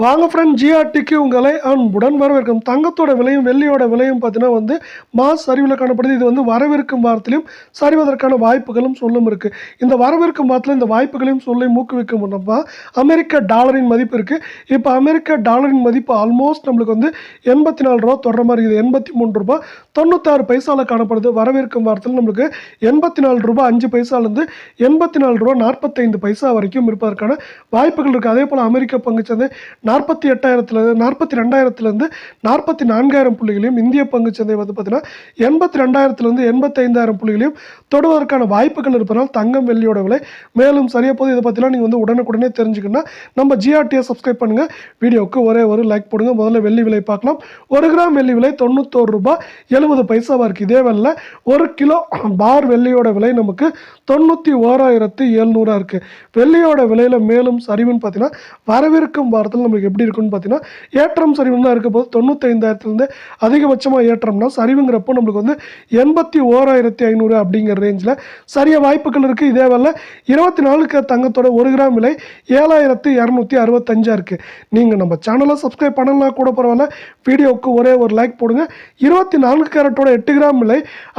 வாங்க ஃப்ரெண்ட் ஜிஆர்டிக்கு உங்களை அன்புடன் வரவேற்கும். தங்கத்தோட விலையும் வெள்ளியோட விலையும் பார்த்தீங்கன்னா வந்து மாஸ் சரிவில் காணப்படுது. இது வந்து வரவிருக்கும் வாரத்திலையும் சரிவதற்கான வாய்ப்புகளும் சொல்லும் இருக்குது இந்த வரவிருக்கும் வாரத்தில் இந்த வாய்ப்புகளையும் சொல்லி ஊக்குவிக்கும் முன்னப்பா அமெரிக்க டாலரின் மதிப்பு இருக்குது இப்போ அமெரிக்க டாலரின் மதிப்பு ஆல்மோஸ்ட் நம்மளுக்கு வந்து எண்பத்தி நாலு ரூபா தொடர மாதிரி இருக்குது. எண்பத்தி மூணு ரூபா. தொண்ணூத்தாறு பைசாவில் காணப்படுது. வரவிருக்கும் வாரத்தில் நம்மளுக்கு எண்பத்தி நாலு ரூபா அஞ்சு பைசாலேருந்து எண்பத்தி நாலு ரூபா நாற்பத்தைந்து பைசா வரைக்கும் இருப்பதற்கான வாய்ப்புகள் இருக்குது அதே போல் அமெரிக்க பங்குச்சந்தை நாற்பத்தி எட்டாயிரத்துலேருந்து நாற்பத்தி ரெண்டாயிரத்துலேருந்து நாற்பத்தி நான்காயிரம் புள்ளிகளையும் இந்திய பங்குச்சந்தை வந்து பார்த்தீங்கன்னா எண்பத்தி ரெண்டாயிரத்துலேருந்து எண்பத்தைந்தாயிரம் புள்ளிகளையும் தொடுவதற்கான வாய்ப்புகள் இருப்பதனால் தங்கம் வெள்ளியோட விலை மேலும் சரியாக போது இதை பற்றிலாம் நீங்கள் வந்து உடனுக்குடனே தெரிஞ்சுக்கணும்னா நம்ம ஜிஆர்டியை சப்ஸ்கிரைப் பண்ணுங்கள் வீடியோவுக்கு ஒரே ஒரு லைக் போடுங்க. முதல்ல வெள்ளி விலை பார்க்கலாம். ஒரு கிராம் வெள்ளி விலை தொண்ணூத்தோரு ரூபாய் எழுபது பைசாவாக இருக்குது இதே வெளில ஒரு கிலோ பார் வெள்ளியோட விலை நமக்கு தொண்ணூற்றி ஓராயிரத்து எழுநூறாக இருக்குது வெள்ளியோட விலையில் மேலும் சரிவுன்னு பார்த்தீங்கன்னா வரவிருக்கும் வாரத்தில் நம்மளுக்கு எப்படி இருக்குன்னு பார்த்தீங்கன்னா ஏற்றம் சரிவுன்னு தான் இருக்க போது தொண்ணூத்தைந்தாயிரத்துலேருந்து அதிகபட்சமாக ஏற்றம்னா சரிவுங்கிறப்போ நம்மளுக்கு வந்து எண்பத்தி ஓராயிரத்தி ஐநூறு அப்படிங்கிற ரேஞ்சில் சரிய வாய்ப்புகள் இருக்குது இதே வேலை இருபத்தி நாலுக்கு தங்கத்தோட ஒரு கிராம் விலை ஏழாயிரத்து இரநூத்தி அறுபத்தஞ்சாக இருக்குது நீங்கள் நம்ம சேனலை சப்ஸ்கிரைப் பண்ணலாம் கூட பரவாயில்ல. வீடியோவுக்கு ஒரே ஒரு லைக் போடுங்க. இருபத்தி நான்கு கேரட்டோட எட்டு கிராம் விலை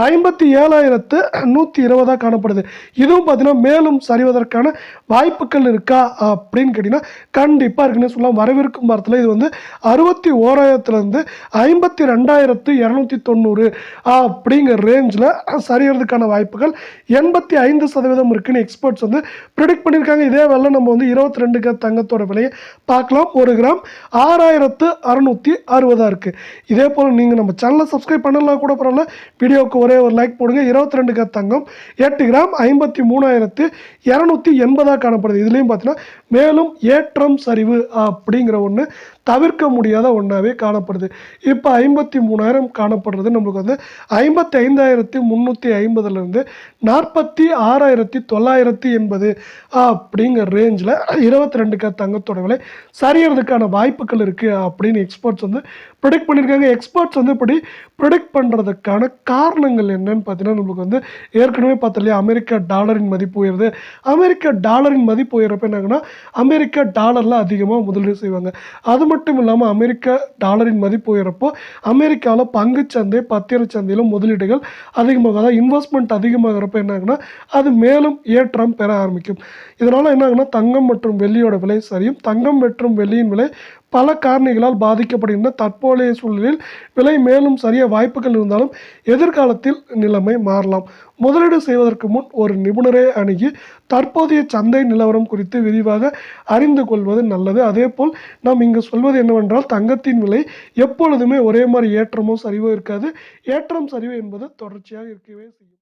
ஐம்பத்தி ஏழாயிரத்து நூற்றி இருபதாக காணப்படுது. இதுவும் பார்த்தீங்கன்னா மேலும் சரிவதற்கான வாய்ப்புகள் இருக்கா அப்படின்னு கேட்டிங்கன்னா கண்டிப்பாக இருக்குன்னு சொல்லலாம். வரவிருக்கும் வாரத்தில் இது வந்து அறுபத்தி ஓராயிரத்துலேருந்து ஐம்பத்தி ரெண்டாயிரத்து இரநூத்தி தொண்ணூறு அப்படிங்கிற ரேஞ்சில் சரியறதுக்கான வாய்ப்புகள் எண்பத்தி ஐந்து சதவீதம் இருக்குன்னு எக்ஸ்பர்ட்ஸ் வந்து ப்ரிடிக்ட் பண்ணியிருக்காங்க. இதே வேலை நம்ம வந்து இருபத்தி ரெண்டு கிராம் தங்கத்தோட விலையை பார்க்கலாம். ஒரு கிராம் ஆறாயிரத்து அறநூற்றி அறுபதாக இருக்குது இதே போல் நீங்கள் நம்ம சேனலை சப்ஸ்கிரைப் பண்ணலாம் கூட பரவாயில்ல. வீடியோவுக்கு ஒரே ஒரு லைக் போடுங்க. இருபத்தி ரெண்டு கிராம் தங்கம் எட்டு கிராம் ஐம்பத்தி மூணாயிரத்து இரநூத்தி எண்பதாக காணப்படுது. இதுலேயும் பார்த்தீங்கன்னா மேலும் ஏற்றம் சரிவு அப்படி அப்படிங்கிற ஒன்று தவிர்க்க முடியாத ஒன்றாவே காணப்படுது. இப்போ ஐம்பத்தி மூணாயிரம் காணப்படுறது நம்மளுக்கு வந்து ஐம்பத்தி ஐந்தாயிரத்தி முந்நூற்றி ஐம்பதுலேருந்து நாற்பத்தி ஆறாயிரத்தி தொள்ளாயிரத்தி எண்பது அப்படிங்கிற ரேஞ்சில் இருபத்தி ரெண்டுக்கு தங்கத்தோட விலை சரியறதுக்கான வாய்ப்புகள் இருக்குது அப்படின்னு எக்ஸ்பர்ட்ஸ் வந்து ப்ரிடிக்ட் பண்ணியிருக்காங்க. எக்ஸ்பர்ட்ஸ் வந்து இப்படி ப்ரிடிக்ட் பண்ணுறதுக்கான காரணங்கள் என்னன்னு பார்த்தீங்கன்னா நம்மளுக்கு வந்து ஏற்கனவே பார்த்தோம் அமெரிக்கா அமெரிக்க டாலரின் மதிப்பு உயருது. அமெரிக்க டாலரின் மதிப்பு உயரப்ப என்னங்கன்னா அமெரிக்க டாலரில் அதிகமாக முதலீடு செய்வாங்க. அது மட்டும் இல்லாமல் அமெரிக்க டாலரின் மதிப்பு உயரப்போ அமெரிக்காவில் பங்குச்சந்தை பத்திரச் முதலீடுகள் அதிகமாக அதாவது இன்வெஸ்ட்மெண்ட் அதிகமாகிறப்ப என்னாகுன்னா அது மேலும் ஏற்றம் பெற ஆரம்பிக்கும். இதனால் என்னாகுன்னா தங்கம் மற்றும் வெள்ளியோட விலை சரியும் தங்கம் மற்றும் வெள்ளியின் விலை பல காரணிகளால் பாதிக்கப்படுகின்ற தற்போதைய சூழலில் விலை மேலும் சரிய வாய்ப்புகள் இருந்தாலும் எதிர்காலத்தில் நிலைமை மாறலாம். முதலீடு செய்வதற்கு முன் ஒரு நிபுணரை அணுகி தற்போதைய சந்தை நிலவரம் குறித்து விரிவாக அறிந்து கொள்வது நல்லது. அதேபோல் நாம் இங்கு சொல்வது என்னவென்றால் தங்கத்தின் விலை எப்பொழுதுமே ஒரே மாதிரி ஏற்றமோ சரிவோ இருக்காது. ஏற்றம் சரிவு என்பது தொடர்ச்சியாக இருக்கவே செய்யும்.